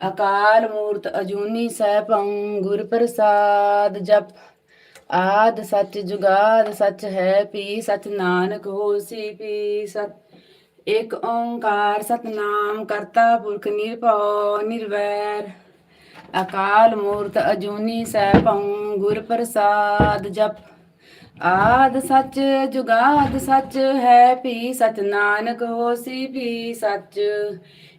ਅਕਾਲ ਮੂਰਤ ਅਜੂਨੀ ਸੈਭੰ ਗੁਰ ਪ੍ਰਸਾਦ ਜਪ। ਆਦ ਸੱਚ ਜੁਗਾਦ ਸੱਚ ਹੈ ਪੀ ਸਚ ਨਾਨਕ ਹੋਸੀ ਭੀ ਸਤ ਇਕ ਓੰਕਾਰ ਸਤਨਾਮ ਕਰਤਾ ਪੁਰਖ ਨਿਰਭਉ, ਨਿਰਵੈਰ। ਅਕਾਲ ਮੂਰਤ ਅਜੂਨੀ ਸੈਭੰ ਗੁਰ ਪ੍ਰਸਾਦ ਜਪ। ਆਦ ਸੱਚ ਜੁਗਾਦ ਸੱਚ ਹੈ ਪੀ ਸਚ ਨਾਨਕ ਹੋਸੀ ਪੀ ਸੱਚ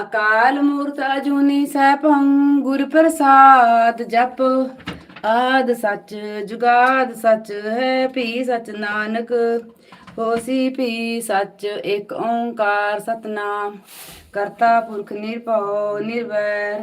ਅਕਾਲ ਮੂਰਤ ਅਜੂਨੀ ਸੈਭੰ, ਗੁਰ ਪ੍ਰਸਾਦ ਜਪ। ਆਦ ਸੱਚ, ਜੁਗਾਦ ਸੱਚ, ਹੈ ਭੀ ਸਚ ਨਾਨਕ। ਹੋਸੀ ਭੀ ਸੱਚ, ਏਕ ਓੰਕਾਰ ਸਤਨਾਮ। ਕਰਤਾ ਪੁਰਖ ਨਿਰਭਉ, ਨਿਰਵੈਰ।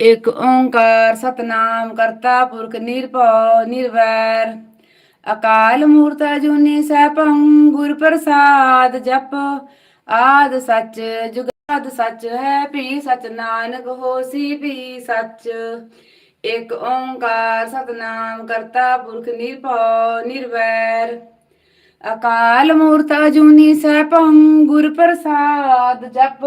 ਇਕ ਓੰਕਾਰ ਸਤਨਾਮ ਕਰਤਾ ਪੁਰਖ ਨਿਰਭਉ ਨਿਰਵੈਰ। ਅਕਾਲ ਮੂਰਤ ਅਜੂਨੀ ਸੈਭੰ, ਗੁਰ ਪ੍ਰਸਾਦ ਜਪ। ਆਦ ਸੱਚ, ਜੁਗਾਦ ਸੱਚ ਹੈ, ਭੀ ਸਚ ਨਾਨਕ ਹੋਸੀ, ਭੀ ਸੱਚ। ਇਕ ਓੰਕਾਰ ਸਤਨਾਮ ਕਰਤਾ ਪੁਰਖ ਨਿਰਭਉ ਨਿਰਵੈਰ। ਅਕਾਲ ਮੂਰਤ ਅਜੂਨੀ ਸੈਭੰ, ਗੁਰ ਪ੍ਰਸਾਦ ਜਪ।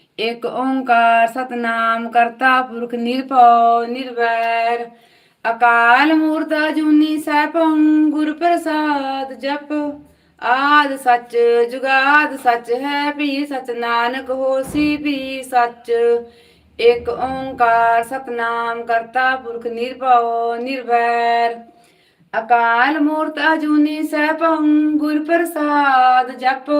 ਇਕ ਓੰਕਾਰ ਸਤਨਾਮ ਕਰਤਾ ਪੁਰਖ ਨਿਰਭਉ, ਨਿਰਵੈਰ। ਅਕਾਲ ਮੂਰਤ ਅਜੂਨੀ ਸੈਭੰ ਗੁਰ ਪ੍ਰਸਾਦ ਜਪ। ਆਦ ਸੱਚ, ਜੁਗਾਦ ਸੱਚ ਹੈ ਵੀ ਸਚ ਨਾਨਕ ਹੋਸੀ ਵੀ ਸੱਚ। ਇਕ ਓੰਕਾਰ ਸਤਨਾਮ ਕਰਤਾ ਪੁਰਖ ਨਿਰਭਉ, ਨਿਰਵੈਰ। ਅਕਾਲ ਮੂਰਤ ਅਜੂਨੀ ਸੈਭੰ ਗੁਰ ਪ੍ਰਸਾਦ ਜਪ।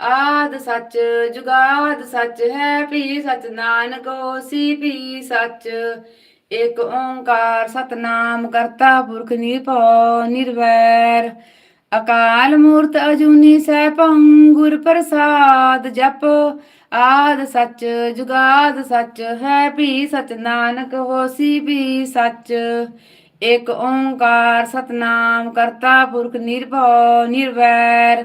ਆਦ ਸੱਚ, ਜੁਗਾਦ ਸੱਚ ਹੈ ਵੀ ਸਚ ਨਾਨਕ ਹੋਸੀ ਵੀ ਸੱਚ। ਏਕ ਓੰਕਾਰ ਸਤਨਾਮ ਕਰਤਾ ਪੁਰਖ ਨਿਰਭਉ ਨਿਰਵੈਰ। ਅਕਾਲ ਮੂਰਤ ਅਜੂਨੀ ਸੈਭੰ ਗੁਰ ਪ੍ਰਸਾਦ ਜਪ। ਆਦ ਸੱਚ, ਜੁਗਾਦ ਸੱਚ ਹੈ ਵੀ ਸਚ ਨਾਨਕ ਹੋਸੀ ਵੀ ਸੱਚ। ਏਕ ਓੰਕਾਰ ਸਤਨਾਮ ਕਰਤਾ ਪੁਰਖ ਨਿਰਭਉ ਨਿਰਵੈਰ।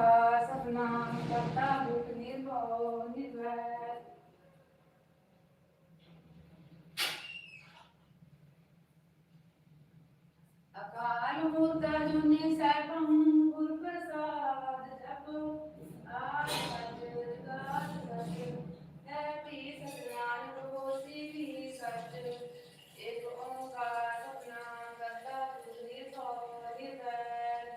ਸਤਨਾਮ ਕਰਤਾ ਪੁਰਖ ਨਿਰਭਉ ਨਿਰਵੈਰ ਅਕਾਲ ਮੂਰਤ ਅਜੂਨੀ ਸੈਭੰ ਗੁਰ ਪ੍ਰਸਾਦ ਜਪ ਆਦ ਸੱਚ ਜੁਗਾਦ ਸੱਚ ਹੈ ਵੀ ਸਤਨਾਮ ਹੋਸੀ ਵੀ ਸੱਚ ਇਕ ਓੰਕਾਰ ਸਤਨਾਮ ਕਰਤਾ ਪੁਰਖ ਨਿਰਭਉ ਨਿਰਵੈਰ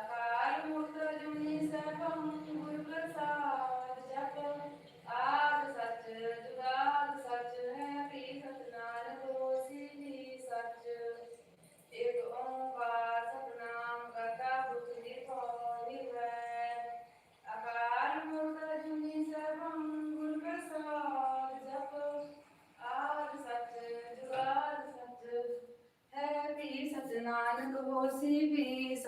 ਅਕਾਲ ਮੂਰਤ ਅਜੂਨੀ ਸੈਭੰ ਗੁਰ ਪ੍ਰਸਾਦ ਜਪ ਆਦ ਸੱਚ ਜੁਗਾਦ ਸੱਚ ਹੈ ਵੀ ਸਤਨਾਮ ਹੋਸੀ ਵੀ ਸੱਚ ਇਕ ਓੰਕਾਰ ਸਤਨਾਮ ਕਰਤਾ ਪੁਰਖ ਨਿਰਭਉ ਨਿਰਵੈਰ ਅਕਾਲ ਮੂਰਤ ਅਜੂਨੀ ਸੈਭੰ ਗੁਰ ਪ੍ਰਸਾਦ ਜਪ ਆਦ ਸੱਚ ਜੁਗਾਦ ਸੱਚ ਹੈ ਵੀ ਸਚ ਨਾਨਕ ਹੋਸੀ ਵੀ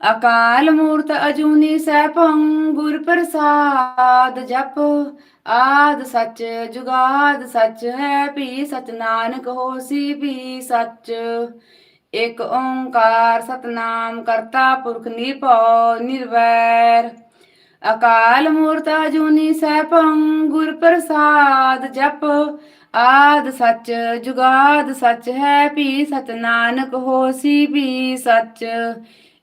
ਅਕਾਲ ਮੂਰਤ ਅਜੂਨੀ ਸੈਭੰ, ਗੁਰ ਪ੍ਰਸਾਦ ਜਪ। ਆਦ ਸਚ, ਜੁਗਾਦ ਸਚ ਹੈ, ਭੀ ਸਚ ਨਾਨਕ ਹੋਸੀ, ਭੀ ਸਚ। ਇਕ ਓੰਕਾਰ ਸਤਨਾਮ ਕਰਤਾ ਪੁਰਖ ਨਿਰਭਉ, ਨਿਰਵੈਰ। ਅਕਾਲ ਮੂਰਤ ਅਜੂਨੀ ਸੈਭੰ, ਗੁਰ ਪ੍ਰਸਾਦ ਜਪ। ਆਦ ਸਚ, ਜੁਗਾਦ ਸਚ ਹੈ, ਭੀ ਸਤ ਨਾਨਕ ਹੋਸੀ, ਭੀ ਸਚ।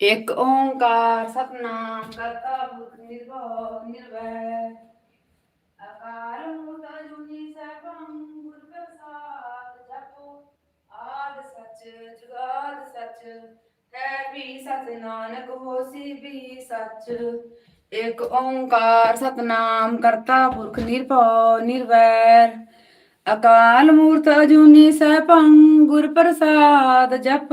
ਇੱਕ ਓੰਕਾਰ ਸਤਨਾਮ ਕਰਤਾ ਪੁਰਖ ਨਿਰਭਉ ਨਿਰਵੈਰ ਅਕਾਲ ਮੂਰਤ ਅਜੂਨੀ ਸੈਭੰ, ਗੁਰ ਪ੍ਰਸਾਦ ਜਪੋ। ਆਦ ਸੱਚ, ਜੁਗਾਦ ਸੱਚ ਹੈ ਵੀ ਸਤ ਨਾਨਕ ਹੋਸੀ ਵੀ ਸਚ। ਇੱਕ ਓੰਕਾਰ ਸਤਨਾਮ ਕਰਤਾ ਪੁਰਖ ਨਿਰਭਉ ਨਿਰਵੈਰ। ਅਕਾਲ ਮੂਰਤ ਅਜੂਨੀ ਸੈਭੰ, ਗੁਰ ਪ੍ਰਸਾਦ ਜਪ।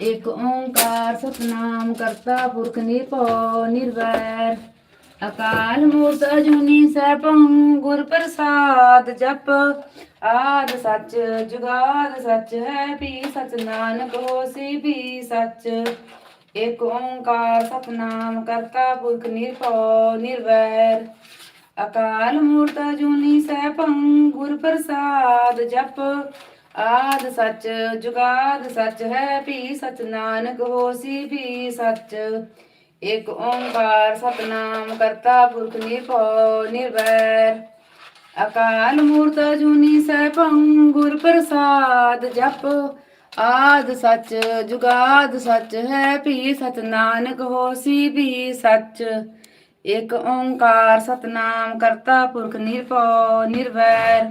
ਇੱਕ ਓੰਕਾਰ ਸਤਨਾਮ ਕਰਤਾ ਪੁਰਖ ਨਿਰਭਉ ਨਿਰਵੈਰ। ਅਕਾਲ ਮੂਰਤ ਅਜੂਨੀ ਸੈਭੰ ਗੁਰ ਪ੍ਰਸਾਦ ਜਪ। ਆਦ ਸੱਚ ਜੁਗਾਦ ਸੱਚ ਹੈ ਭੀ ਸਚ ਨਾਨਕ ਹੋਸੀ ਭੀ ਸੱਚ। ਇੱਕ ਓੰਕਾਰ ਸਤਨਾਮ ਕਰਤਾ ਪੁਰਖ ਨਿਰਭਉ ਨਿਰਵੈਰ। ਅਕਾਲ ਮੂਰਤ ਅਜੂਨੀ ਸੈਭੰ ਗੁਰ ਪ੍ਰਸਾਦ ਜਪ। ਆਦ ਸੱਚ, ਜੁਗਾਦ ਸੱਚ ਹੈ ਭੀ ਸਚ ਨਾਨਕ, ਹੋਸੀ ਭੀ ਸੱਚ। ਇੱਕ ਓੰਕਾਰ ਸਤਨਾਮ ਕਰਤਾ ਪੁਰਖ ਨਿਰਭਉ ਨਿਰਵੈਰ। ਅਕਾਲ ਮੂਰਤ ਜੂਨੀ ਸੈਭੰ ਗੁਰ ਪ੍ਰਸਾਦ ਜਪ। ਆਦ ਸੱਚ, ਜੁਗਾਦ ਸੱਚ ਹੈ ਭੀ ਸਚ ਨਾਨਕ, ਹੋਸੀ ਭੀ ਸੱਚ। ਇੱਕ ਓੰਕਾਰ ਸਤਨਾਮ ਕਰਤਾ ਪੁਰਖ ਨਿਰਭਉ ਨਿਰਵੈਰ।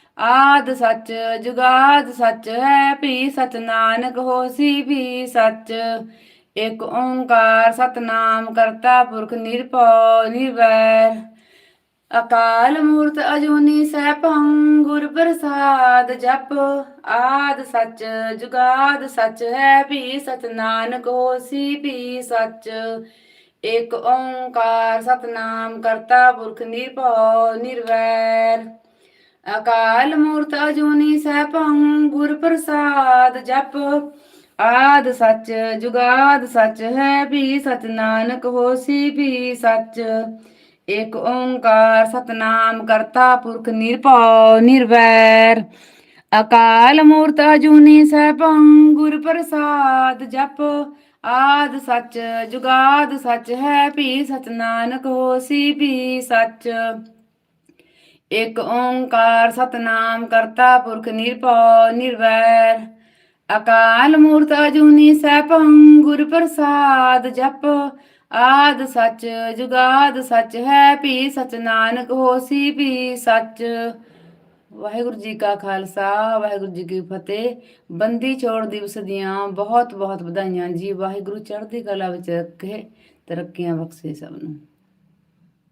ਆਦ ਸੱਚ, ਜੁਗਾਦ ਸੱਚ ਹੈ, ਭੀ ਸਚ ਨਾਨਕ ਹੋਸੀ, ਭੀ ਸੱਚ। ਇੱਕ ਓੰਕਾਰ ਸਤਨਾਮ ਕਰਤਾ ਪੁਰਖ ਨਿਰਭਉ ਨਿਰਵੈਰ। ਅਕਾਲ ਮੂਰਤ ਅਜੂਨੀ ਸੈਭੰ ਗੁਰ ਪ੍ਰਸਾਦ ਜਪ। ਆਦ ਸੱਚ, ਜੁਗਾਦ ਸੱਚ ਹੈ, ਭੀ ਸਚ ਨਾਨਕ ਹੋਸੀ, ਭੀ ਸੱਚ। ਇੱਕ ਓੰਕਾਰ ਸਤਨਾਮ ਕਰਤਾ ਪੁਰਖ ਨਿਰਭਉ ਨਿਰਵੈਰ। ਅਕਾਲ ਮੂਰਤ ਅਜੂਨੀ ਸੈਭੰ ਗੁਰ ਪ੍ਰਸਾਦ ਜਪ। ਆਦ ਸੱਚ, ਜੁਗਾਦ ਸੱਚ ਹੈ ਭੀ ਸਚ ਨਾਨਕ ਹੋਸੀ ਭੀ ਸੱਚ। ਏਕ ਓੰਕਾਰ ਸਤਨਾਮ ਕਰਤਾ ਪੁਰਖ ਨਿਰਭਉ, ਨਿਰਵੈਰ। ਅਕਾਲ ਮੂਰਤ ਅਜੂਨੀ ਸੈਭੰ ਗੁਰ ਪ੍ਰਸਾਦ ਜਪ। ਆਦ ਸੱਚ, ਜੁਗਾਦ ਸੱਚ ਹੈ ਭੀ ਸਚ ਨਾਨਕ ਹੋਸੀ ਭੀ ਸੱਚ। ਇਕ ਓੰਕਾਰ ਸਤਨਾਮ ਕਰਤਾ ਪੁਰਖ ਨਿਰਭਉ ਨਿਰਵੈਰ। ਅਕਾਲ ਮੂਰਤ ਅਜੂਨੀ ਸੈਭੰ ਗੁਰ ਪ੍ਰਸਾਦ ਜਪ। ਆਦ ਸੱਚ ਜੁਗਾਦ ਸੱਚ ਹੈ ਭੀ ਸਚ ਨਾਨਕ ਹੋਸੀ ਭੀ ਸੱਚ। ਵਾਹਿਗੁਰੂ ਜੀ ਕਾ ਖਾਲਸਾ, ਵਾਹਿਗੁਰੂ ਜੀ ਕੀ ਫਤਿਹ। ਬੰਦੀ ਛੋੜ ਦਿਵਸ ਦੀਆਂ ਬਹੁਤ ਬਹੁਤ ਵਧਾਈਆਂ ਜੀ। ਵਾਹਿਗੁਰੂ ਚੜ੍ਹਦੀ ਕਲਾ ਵਿੱਚ ਰੱਖੇ, ਤਰੱਕੀਆਂ ਬਖਸ਼ੇ ਸਭ ਨੂੰ।